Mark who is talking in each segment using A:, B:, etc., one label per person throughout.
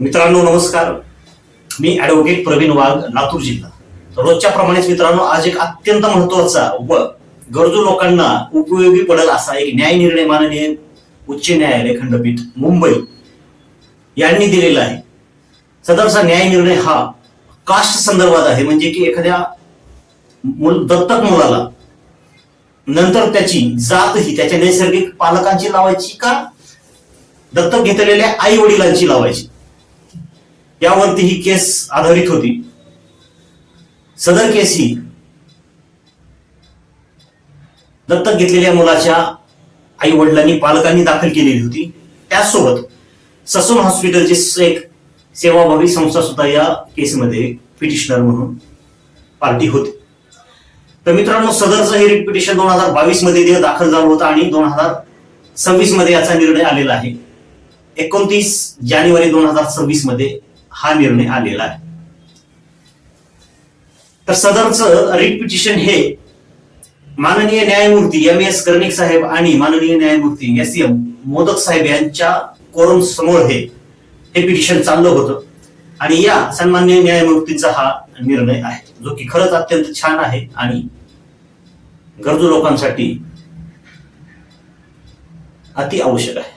A: मित्रांनो नमस्कार. मी ऍडव्होकेट प्रवीण वाघ लातूर जिल्हा. रोजच्या प्रमाणेच मित्रांनो आज एक अत्यंत महत्त्वाचा व गरजू लोकांना उपयोगी पडेल असा एक न्याय निर्णय माननीय उच्च न्यायालय खंडपीठ मुंबई. यांनी दिलेला आहे. सदरचा न्याय निर्णय हा कास्ट संदर्भात आहे. म्हणजे की एखाद्या मुल दत्तक मुलाला नंतर त्याची जात ही त्याच्या नैसर्गिक पालकांची लावायची का? दत्तक घेतलेल्या आई वडिलांची लावायची. यावरती ही केस आधारित होती. सदर केस ही दत्तक घेतलेल्या मुलाच्या आई वडिलांनी पालकांनी दाखल केलेली होती. त्याचसोबत ससून हॉस्पिटलची एक सेवाभावी संस्था सुद्धा या केसमध्ये पिटिशनर म्हणून पार्टी होती. तर मित्रांनो सदरचं हे रिट पिटिशन दोन हजार बावीसमध्ये दाखल झालं होतं आणि दोन हजार सव्वीसमध्ये याचा निर्णय आलेला आहे. एकोणतीस जानेवारी दोन हजार सव्वीसमध्ये हा निर्णय आलेला आहे. तर सदरचं रिट पिटिशन हे माननीय न्यायमूर्ती एम एस कर्णिक साहेब आणि माननीय न्यायमूर्ती एस एम मोदक साहेब यांच्या कोरम समोर हे हे पिटिशन चाललं होतं. आणि या सन्मान्य न्यायमूर्तीचा हा निर्णय आहे जो की खरंच अत्यंत छान आहे आणि गरजू लोकांसाठी अति आवश्यक आहे.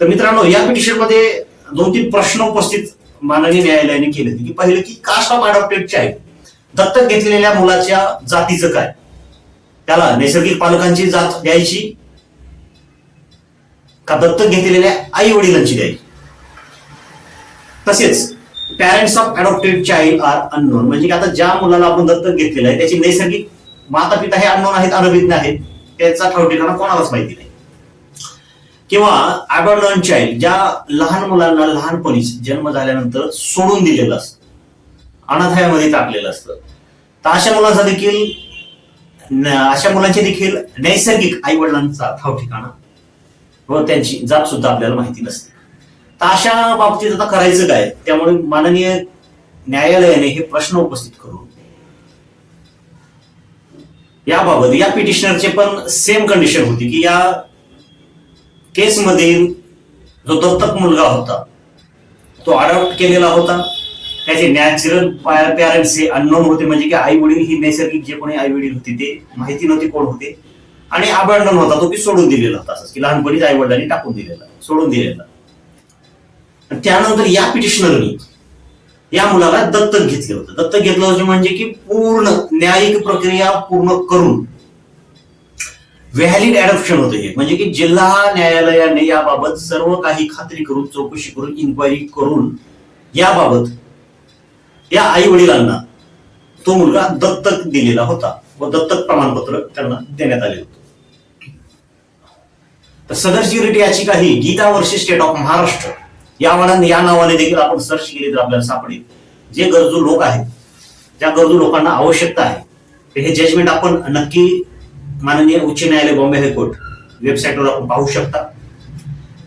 A: तर मित्रांनो या पिटिशनमध्ये दोन तीन प्रश्न उपस्थित माननीय न्यायालयाने केलं होते. की पहिले की कास्ट ऑफ अडॉप्टेड चाइल्ड दत्तक घेतलेल्या मुलाच्या जातीचं काय? त्याला नैसर्गिक पालकांची जात द्यायची का दत्तक घेतलेल्या आई वडिलांची द्यायची? तसेच parents of adopted child are unknown म्हणजे की आता ज्या मुलाला आपण दत्तक घेतलेलं आहे त्याची नैसर्गिक माता पिता हे अननोन आहेत अनभिज्ञ आहेत त्याचा ठाव ठिकाणा कोणालाच माहिती नाही. किंवा अबॅन्डॉन चाइल्ड ज्या लहान मुलांना लहानपणीच जन्म झाल्यानंतर सोडून दिलेलं असतं. अनाथायामध्ये टाकलेलं असतं. तर अशा मुलांचा देखील अशा मुलांचे देखील नैसर्गिक आई वडिलांचा ठाव ठिकाणा व त्यांची जात सुद्धा आपल्याला माहिती नसते. तर अशा बाबतीत आता करायचं काय? त्यामुळे माननीय न्यायालयाने हे प्रश्न उपस्थित करून याबाबत या पिटिशनरचे पण सेम कंडिशन होती की या केसमध्ये जो दत्तक मुलगा होता तो अडॉप्ट केलेला होता. त्याचे नॅचरल पॅरेंट्स हे अननोन होते. म्हणजे की आई वडील ही नैसर्गिक जे कोणी आई वडील होते ते माहिती नव्हते कोण होते. आणि अबॅन्डन होता तो की सोडून दिलेला होता. की लहानपणीच आई वडिलांनी टाकून दिलेला सोडून दिलेला. त्यानंतर या पिटिशनरनी या मुलाला दत्तक घेतलं होतं. दत्तक घेतलं होतं म्हणजे की पूर्ण न्यायिक प्रक्रिया पूर्ण करून व्हॅलिड अडॉप्शन होतं हे. म्हणजे की जिल्हा न्यायालयाने याबाबत सर्व काही खात्री करून चौकशी करून इन्क्वायरी करून याबाबत या आई वडिलांना तो मुलगा दत्तक दिलेला होता व दत्तक प्रमाणपत्र त्यांना देण्यात आले होते. तर सदर रिट याचिका ही गीता वर्षी स्टेट ऑफ महाराष्ट्र या नावाने या नावाने देखील आपण सर्च केली तर आपल्याला सापडेल. जे गरजू लोक आहेत त्या गरजू लोकांना आवश्यकता आहे हे जजमेंट आपण नक्की माननीय उच्च न्यायालय बॉम्बे हायकोर्ट वेबसाईटवर आपण पाहू शकता.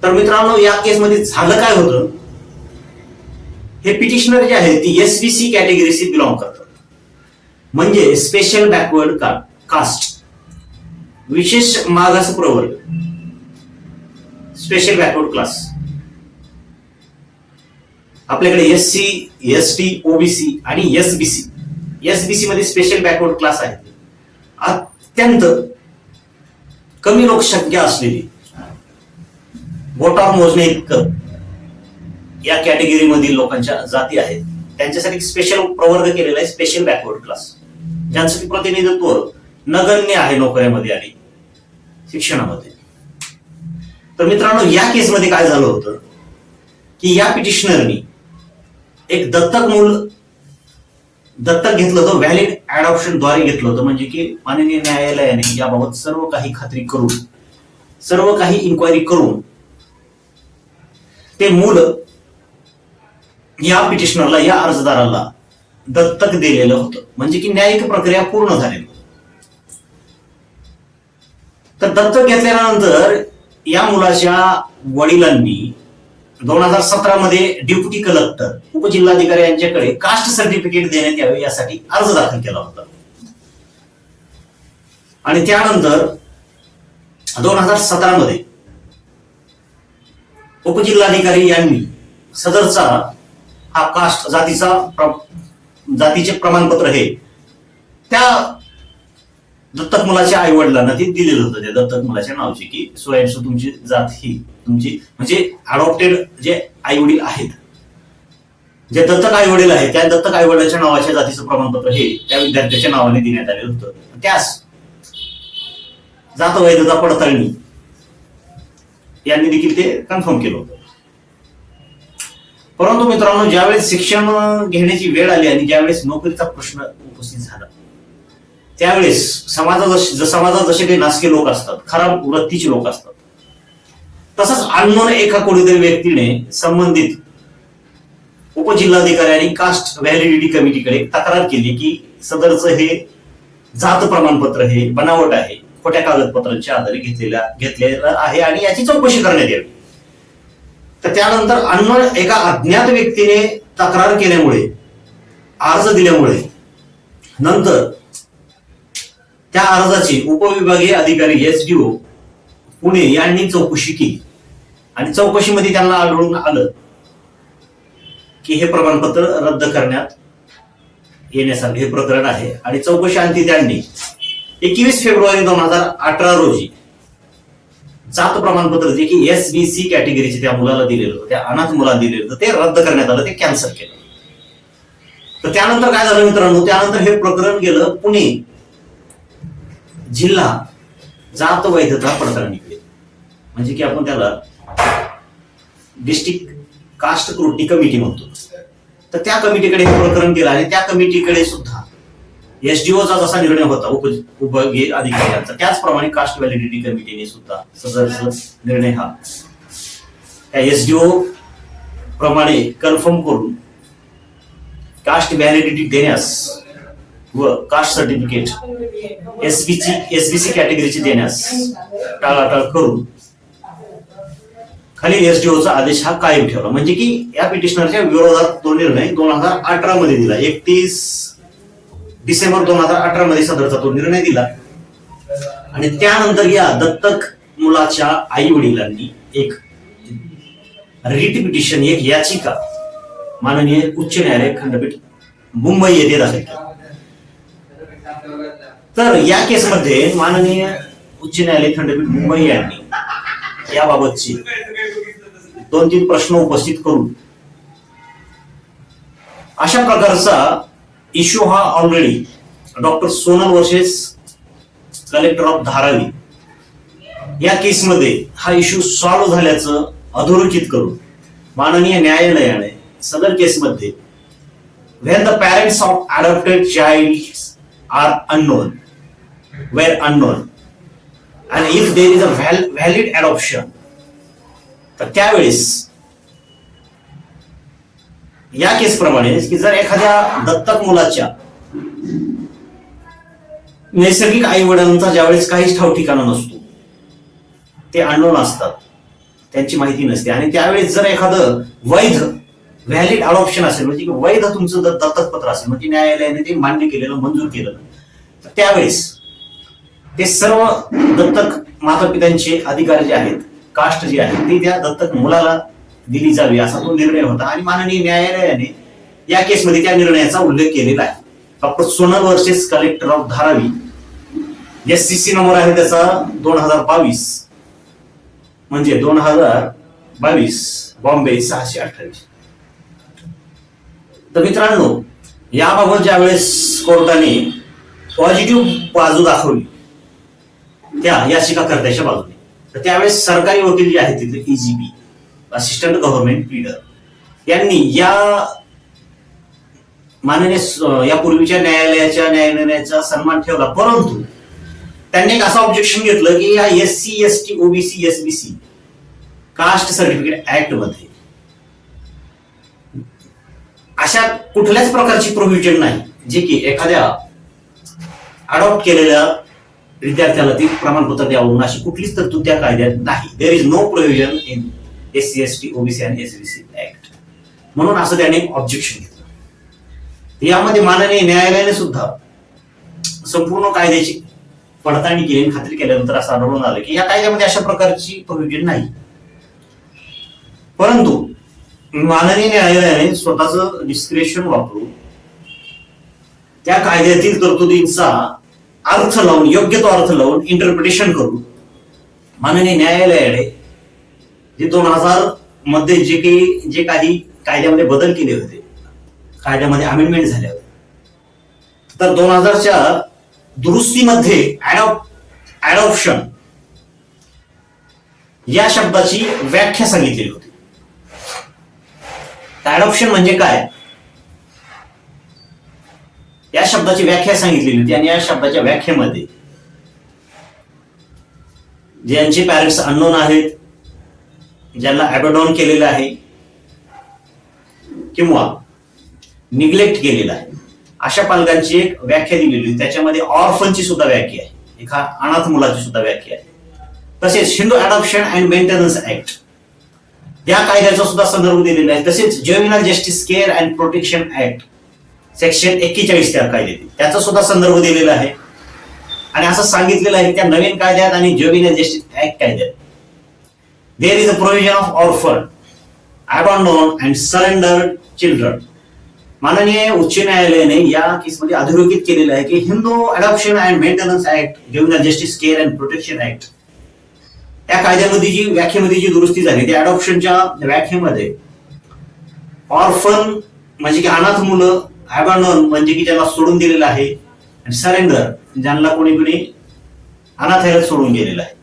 A: तर मित्रांनो या केसमध्ये झालं काय होतं? हे पिटिशनर जे आहेत ती एसबीसी कॅटेगरीशी बिलॉंग करतात. म्हणजे स्पेशल बॅकवर्ड कास्ट विशेष मागास प्रवर्ग स्पेशल बॅकवर्ड क्लास आपल्याकडे S C S T OBC आणि एसबीसी एसबीसी मध्ये स्पेशल बॅकवर्ड क्लास आहे. अत्यंत कमी लोकसंख्या असलेली बोटावर मोजणे इतकं या कॅटेगरी मधील लोकांच्या जाती आहेत. त्यांच्यासाठी स्पेशल प्रवर्ग केलेला आहे स्पेशल बॅकवर्ड क्लास ज्यांसाठी प्रतिनिधित्व नगण्य आहे नोकऱ्यामध्ये आणि शिक्षणामध्ये. तर मित्रांनो या केसमध्ये काय झालं होतं? की या पिटिशनरनी एक दत्तक मूल दत्तक घेतलं होतं व्हॅलिड अडॉप्शनद्वारे घेतलं होतं. म्हणजे की माननीय न्यायालयाने याबाबत सर्व काही खात्री करून सर्व काही इन्क्वायरी करून ते मूल या पिटिशनरला या अर्जदाराला दत्तक दिलेलं होतं. म्हणजे की न्यायिक प्रक्रिया पूर्ण झालेली. तर दत्तक घेतल्यानंतर या मुलाच्या वडिलांनी दोन हजार सतरा मध्ये डेप्युटी कलेक्टर उपजिल्हाधिकारी यांच्याकडे कास्ट सर्टिफिकेट देण्यात यावे यासाठी अर्ज दाखल केला होता. आणि त्यानंतर दोन हजार सतरा मध्ये उपजिल्हाधिकारी यांनी सदरचा हा कास्ट जातीचा जातीचे प्रमाणपत्र हे त्या दत्तक मुलाच्या आई वडिलांना ते दिलेलं होतं त्या दत्तक मुलाच्या नावाचे की स्वयंसो तुमची जात ही तुमची म्हणजे अडॉप्टेड जे आई वडील आहेत जे दत्तक आई वडील आहेत त्या दत्तक आई वडिलाच्या नावाच्या जातीचं प्रमाणपत्र हे त्या विद्यार्थ्याच्या नावाने देण्यात आलेलं होतं. त्यास जात वैधता पडताळणी यांनी देखील ते कन्फर्म केलं होतं. परंतु मित्रांनो ज्यावेळेस शिक्षण घेण्याची वेळ आली आणि ज्यावेळेस नोकरीचा प्रश्न उपस्थित झाला त्यावेळेस समाजात जसे समाजात जसे काही नासके लोक असतात खराब वृत्तीचे लोक असतात तसंच अननोन एका कोणीतरी व्यक्तीने संबंधित उपजिल्हाधिकारी आणि कास्ट व्हॅलिडिटी कमिटीकडे तक्रार केली की सदरचं हे जात प्रमाणपत्र हे बनावट आहे खोट्या कागदपत्रांच्या आधारे घेतलेल्या घेतलेलं आहे आणि याची चौकशी करण्यात यावी. तर त्यानंतर अन्न एका अज्ञात व्यक्तीने तक्रार केल्यामुळे अर्ज दिल्यामुळे नंतर त्या अर्जाची उपविभागीय अधिकारी एस डी ओ पुणे यांनी चौकशी केली. आणि चौकशीमध्ये त्यांना आढळून आलं की हे प्रमाणपत्र रद्द करण्यात येण्यासारखे हे प्रकरण आहे. आणि चौकशी अंती त्यांनी एकवीस फेब्रुवारी दोन हजार अठरा रोजी जात प्रमाणपत्र जे की एस बी सी कॅटेगरीचे त्या मुलाला दिलेलं होतं त्या अनाथ मुलाला दिलेलं होतं ते रद्द करण्यात आलं ते कॅन्सल केलं. तर त्यानंतर काय झालं मित्रांनो? त्यानंतर हे प्रकरण गेलं पुणे जिल्हा जात वैधता पडताळणीकडे म्हणजे की आपण त्याला डिस्ट्रिक्ट कास्ट कृती कमिटी म्हणतो. तर त्या कमिटीकडे हे प्रकरण गेलं आणि त्या कमिटीकडे सुद्धा एसडीओचा जसा निर्णय होता उप उपविभागीय अधिकाऱ्यांचा त्याचप्रमाणे कास्ट व्हॅलिडिटी कमिटीने सुद्धा सदरचा निर्णय हा. त्या एसडीओ प्रमाणे कन्फर्म करून कास्ट व्हॅलिडिटी देण्यास व कास्ट सर्टिफिकेट एसबीची एसबीसी कॅटेगरीची देण्यास टाळाटाळ करून खाली एसडीओचा आदेश हा कायम ठेवला. म्हणजे की या पिटिशनरच्या विरोधात तो निर्णय दोन हजार अठरा मध्ये दिला. एकतीस डिसेंबर दोन हजार अठरा मध्ये सदरचा तो निर्णय दिला. आणि त्यानंतर या दत्तक मुलाच्या आई वडिलांनी एक रिट पिटिशन एक याचिका माननीय उच्च न्यायालय खंडपीठ मुंबई येथे दाखल केली. तर या केसमध्ये माननीय उच्च न्यायालय खंडपीठ मुंबई यांनी याबाबतची दोन तीन प्रश्न उपस्थित करून अशा प्रकारचा इश्यू हा already doctor Sonal versus collector of Dharavi या केसमध्ये हा इश्यू सॉल्व्ह झाल्याचं अधोरेखित करून माननीय न्यायालयाने सदर केसमध्ये when the parents of adopted child are unknown were unknown. And if there is a val- valid adoption तर त्यावेळेस या केसप्रमाणे की जर एखाद्या दत्तक मुलाच्या नैसर्गिक आई वडिलांचा ज्यावेळेस काहीच ठाव ठिकाणा नसतो ते अननोन असतात त्यांची माहिती नसते. आणि त्यावेळेस जर एखादं वैध व्हॅलिड अडॉप्शन असेल म्हणजे की वैध तुमचं जर असेल म्हणजे न्यायालयाने ते मान्य केलेलं मंजूर केलं तर त्यावेळेस ते सर्व दत्तक माता पित्यांचे अधिकारी जे आहेत कास्ट जे आहे ती त्या दत्तक मुलाला दिली जावी असा तो निर्णय होता. आणि माननीय न्यायालयाने या केसमध्ये त्या निर्णयाचा उल्लेख केलेला आहे. Doctor Sonal versus collector of Dharavi S C C number आहे त्याचा दोन हजार बावीस म्हणजे दोन हजार बावीस बॉम्बे सहाशे अठ्ठावीस. तर मित्रांनो याबाबत ज्यावेळेस कोर्टाने पॉझिटिव्ह बाजू दाखवली त्या याचिकाकर्त्याच्या बाजूने. तर त्यावेळेस सरकारी वकील जे आहेत तिथले ईजीबी असिस्टंट गव्हर्नमेंट प्लीडर यांनी या माननीय यापूर्वीच्या न्यायालयाच्या न्यायालयाचा सन्मान ठेवला. परंतु त्यांनी एक असं ऑब्जेक्शन घेतलं की या S C S T OBC S B C caste certificate ऍक्टमध्ये अशा कुठल्याच प्रकारची प्रोव्हिजन नाही जे की एखाद्या अडॉप्ट केलेल्या विद्यार्थ्याला ती प्रमाणपत्र द्यावं म्हणून अशी कुठलीच तरतूद त्या कायद्यात नाही. There is no provision in S C S T OBC आणि एस सी ऍक्ट म्हणून असं त्याने ऑब्जेक्शन घेतलं. यामध्ये माननीय न्यायालयाने सुद्धा संपूर्ण कायद्याची पडताळणी केली आणि खात्री केल्यानंतर असं आढळून आलं की या कायद्यामध्ये अशा प्रकारची प्रोव्हिजन नाही. परंतु माननीय न्यायालयाने स्वतःच डिस्क्रिप्शन वापरून त्या कायद्यातील तरतुदींचा अर्थ लावून योग्य तो अर्थ लावून इंटरप्रिटेशन करून माननीय न्यायालयाने जे दोन हजारमध्ये जे काही जे काही कायद्यामध्ये बदल केले होते कायद्यामध्ये अमेंडमेंट झाले होते तर दोन हजारच्या दुरुस्तीमध्ये ऍडॉप्शन या शब्दाची व्याख्या सांगितलेली होती. ऍडॉप्शन म्हणजे काय? शब्दाची व्याख्या सांगितलेली होती आणि या शब्दाच्या व्याख्येमध्ये ज्यांचे पॅरेंट्स अननोन आहेत ज्यांना ॲबडॉन केलेलं आहे किंवा निग्लेक्ट केलेला आहे अशा पालकांची एक व्याख्या दिलेली होती. त्याच्यामध्ये ऑर्फनची सुद्धा व्याख्या आहे. एका अनाथ मुलाची सुद्धा व्याख्या आहे. तसेच Hindu adoption and maintenance act या कायद्याचा सुद्धा संदर्भ दिलेला आहे. तसेच juvenile justice care and protection act section एक्केचाळीस त्या कायद्यातील त्याचा सुद्धा संदर्भ दिलेला आहे. आणि असं सांगितलेलं आहे त्या नवीन कायद्यात आणि ज्युमिनल जस्टिस ऍक्ट कायद्यात there is a provision of orphan abandoned and surrender children माननीय उच्च न्यायालयाने या केसमध्ये अधोरेखित केलेलं आहे की Hindu adoption and maintenance act juvenile justice care and protection act त्या कायद्यामध्ये जी व्याख्येमध्ये जी दुरुस्ती झाली त्या अडॉप्शनच्या व्याख्येमध्ये ऑर्फन म्हणजे की अनाथ मुलं अबॅन्डॉन म्हणजे की ज्याला सोडून दिलेलं आहे. आणि सरेंडर ज्यांना कोणी कोणी अनाथायला सोडून गेलेलं आहे.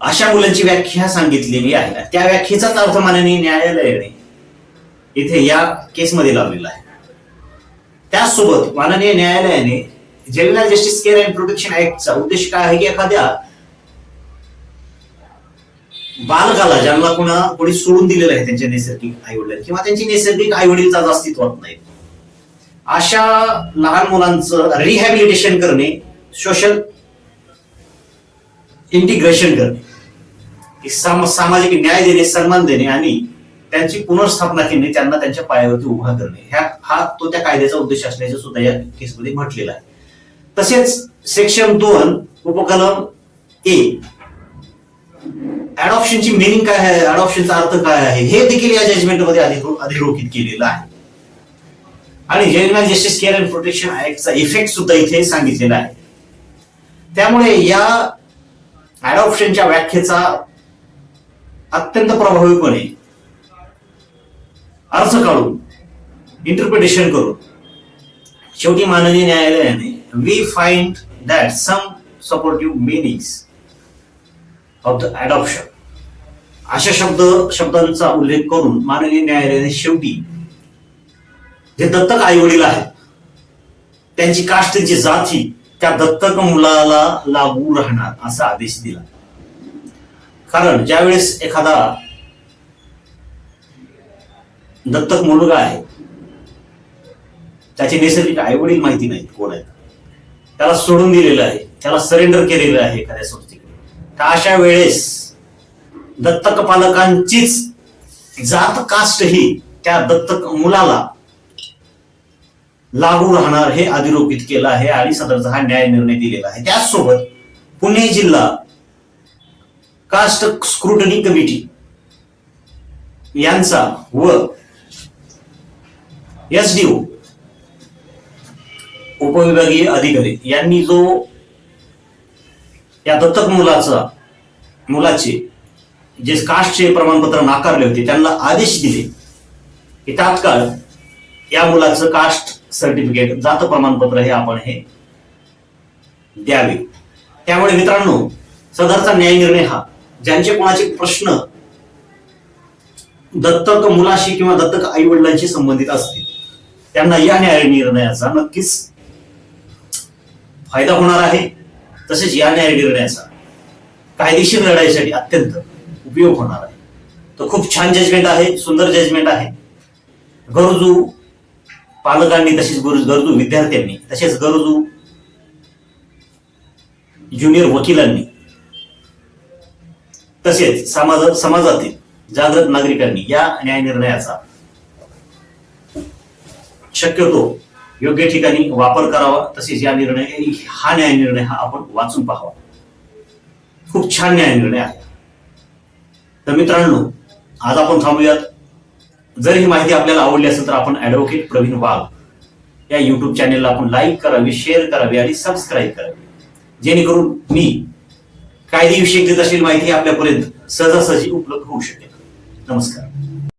A: अशा मुलांची व्याख्या सांगितलेली आहे. त्या व्याख्येचाच अर्थ माननीय न्यायालयाने इथे या केसमध्ये लावलेला आहे. त्याचसोबत माननीय न्यायालयाने juvenile justice care and protection ऍक्टचा उद्देश काय आहे की एखाद्या बालकाला ज्यांना कुणा कोणी सोडून दिलेलं आहे त्यांच्या नैसर्गिक आई वडील किंवा त्यांची नैसर्गिक आई वडील आज अस्तित्वात नाही. अशा लहान मुलांचं रिहॅबिलिटेशन करणे सोशल इंटिग्रेशन करणे साम- सामाजिक न्याय देणे सन्मान देणे आणि त्यांची पुनर्स्थापना करणे त्यांना त्यांच्या पायावरती उभा करणे. ह्या हा तो त्या कायद्याचा उद्देश असल्याचं सुद्धा या केसमध्ये म्हटलेला आहे. तसेच सेक्शन दोन उपकलम ए अडॉप्शनची मिनिंग काय आहे? अडॉप्शनचा अर्थ काय आहे? हे देखील या जजमेंटमध्ये अधिरो- अधिरोखित केलेलं आहे. आणि juvenile justice care and protection ऍक्टचा effect सुद्धा इथे सांगितलेला आहे. त्यामुळे या अडॉप्शनच्या व्याख्येचा अत्यंत प्रभावीपणे अर्थ काढून इंटरप्रिटेशन करून शेवटी माननीय न्यायालयाने we find that some supportive meanings of the adoption अशा शब्द शब्दांचा उल्लेख करून माननीय न्यायालयाने शेवटी जे दत्तक आई वडील आहेत त्यांची कास्ट त्यांची जाती त्या दत्तक मुलाला लागू राहणार असा आदेश दिला. कारण ज्यावेळेस एखादा दत्तक मुलगा आहे त्याचे नैसर्गिक आई वडील माहिती नाहीत कोण आहेत. त्याला सोडून दिलेलं आहे त्याला सरेंडर केलेलं आहे एखाद्या संस्थेकडे तर अशा वेळेस दत्तक पालकांचीच जात कास्ट ही त्या दत्तक मुलाला लागू राहणार हे अधिरोपित केलं आहे आणि सदरचा हा न्याय निर्णय दिलेला आहे. त्याचसोबत पुणे जिल्हा कास्ट स्क्रुटनी कमिटी यांचा व एस डी उपविभागीय अधिकारी यांनी जो या दत्तक मुलाचा मुलाचे जे कास्टचे प्रमाणपत्र नाकारले होते त्यांना आदेश दिले की तात्काळ या मुलाचं कास्ट सर्टिफिकेट जात प्रमाणपत्र हे आपण हे द्यावे. त्यामुळे मित्रांनो सदरचा न्याय निर्णय हा ज्यांचे कोणाचे प्रश्न दत्तक मुलाशी किंवा दत्तक आई वडिलांशी संबंधित असतील त्यांना या न्याय निर्णयाचा नक्कीच फायदा होणार आहे. तसेच या न्याय निर्णयाचा कायदेशीर लढाईसाठी अत्यंत उपयोग होणार आहे. तर खूप छान जजमेंट आहे सुंदर जजमेंट आहे. गरजू पालकांनी तसेच गरजू गरजू विद्यार्थ्यांनी तसेच गरजू ज्युनियर वकिलांनी तसेच समाज समाजातील जागृत नागरिकांनी या न्याय निर्णयाचा शक्यतो योग्य ठिकाणी वापर करावा तसेच या निर्णय हा न्याय निर्णय हा आपण वाचून पाहावा. खूप छान न्याय निर्णय आहे. तर मित्रांनो आज आपण थांबूयात. जर ही माहिती आपल्याला आवडली असेल तर आपण ऍडव्होकेट प्रवीण वाघ या युट्यूब चॅनेलला आपण लाईक करावी शेअर करावी आणि सबस्क्राईब करावी. जेणेकरून मी कायदेविषयक देत असलेली माहिती आपल्यापर्यंत सहजासहजी उपलब्ध होऊ शकेल. नमस्कार.